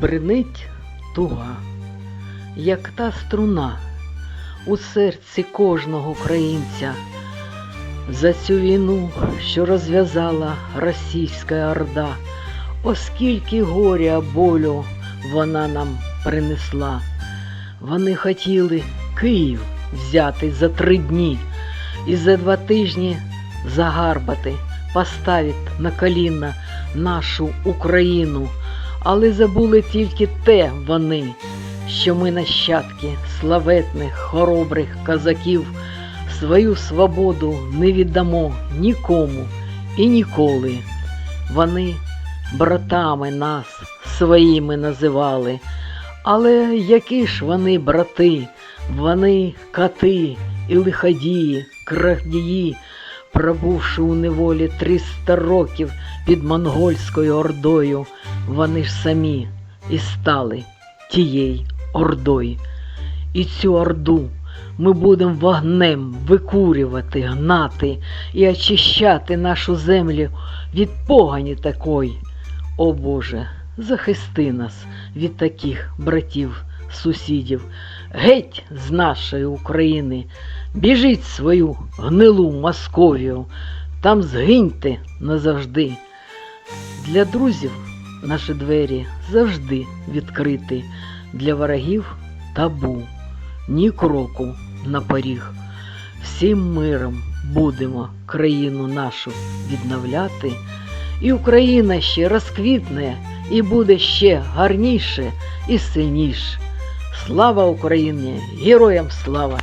Бринить туга, як та струна у серці кожного українця. За цю війну, що розв'язала російська орда, оскільки горя болю вона нам принесла. Вони хотіли Київ взяти за три дні і за два тижні загарбати, поставити на коліна нашу Україну, але забули тільки те вони, що ми нащадки славетних, хоробрих козаків, свою свободу не віддамо нікому і ніколи. Вони братами нас своїми називали. Але які ж вони брати, вони кати і лиходії, крадії, пробувши у неволі 300 років під монгольською ордою, вони ж самі і стали тією ордою. І цю орду ми будемо вогнем викурювати, гнати і очищати нашу землю від погані такої. О Боже, захисти нас від таких братів, сусідів, геть з нашої України, біжіть свою гнилу Московію, там згиньте назавжди. Для друзів наші двері завжди відкриті, для ворогів табу, ні кроку на поріг. Всім миром будемо країну нашу відновляти, і Україна ще розквітне і буде ще гарніше і сильніше. Слава Україні! Героям слава!